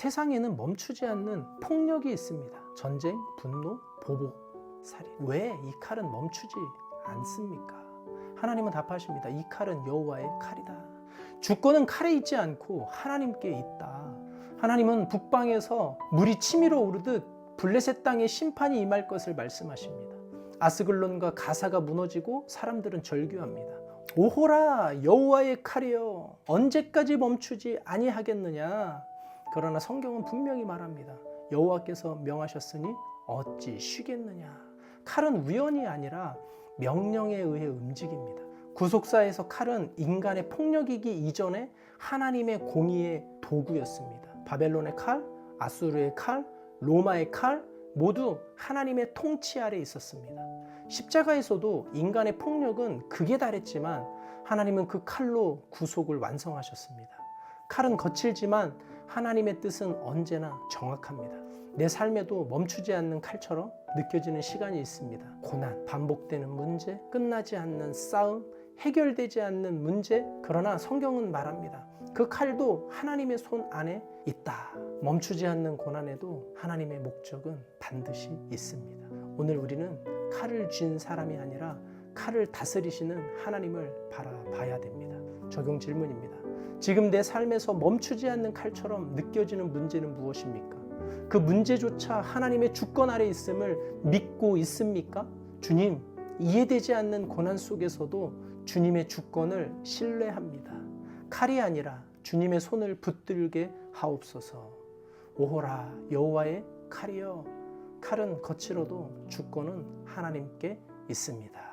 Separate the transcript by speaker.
Speaker 1: 세상에는 멈추지 않는 폭력이 있습니다. 전쟁, 분노, 보복, 살인. 왜 이 칼은 멈추지 않습니까? 하나님은 답하십니다. 이 칼은 여호와의 칼이다. 주권은 칼에 있지 않고 하나님께 있다. 하나님은 북방에서 물이 치밀어 오르듯 블레셋 땅에 심판이 임할 것을 말씀하십니다. 아스글론과 가사가 무너지고 사람들은 절규합니다. 오호라 여호와의 칼이여 언제까지 멈추지 아니하겠느냐 그러나 성경은 분명히 말합니다. 여호와께서 명하셨으니 어찌 쉬겠느냐 칼은 우연이 아니라 명령에 의해 움직입니다. 구속사에서 칼은 인간의 폭력이기 이전에 하나님의 공의의 도구였습니다. 바벨론의 칼, 아수르의 칼, 로마의 칼 모두 하나님의 통치 아래 있었습니다. 십자가에서도 인간의 폭력은 극에 달했지만 하나님은 그 칼로 구속을 완성하셨습니다. 칼은 거칠지만 하나님의 뜻은 언제나 정확합니다. 내 삶에도 멈추지 않는 칼처럼 느껴지는 시간이 있습니다. 고난, 반복되는 문제, 끝나지 않는 싸움, 해결되지 않는 문제. 그러나 성경은 말합니다. 그 칼도 하나님의 손 안에 있다. 멈추지 않는 고난에도 하나님의 목적은 반드시 있습니다. 오늘 우리는 칼을 쥔 사람이 아니라 칼을 다스리시는 하나님을 바라봐야 됩니다. 적용 질문입니다. 지금 내 삶에서 멈추지 않는 칼처럼 느껴지는 문제는 무엇입니까? 그 문제조차 하나님의 주권 아래 있음을 믿고 있습니까? 주님, 이해되지 않는 고난 속에서도 주님의 주권을 신뢰합니다. 칼이 아니라 주님의 손을 붙들게 하옵소서. 오호라 여호와의 칼이여 칼은 거칠어도 주권은 하나님께 있습니다.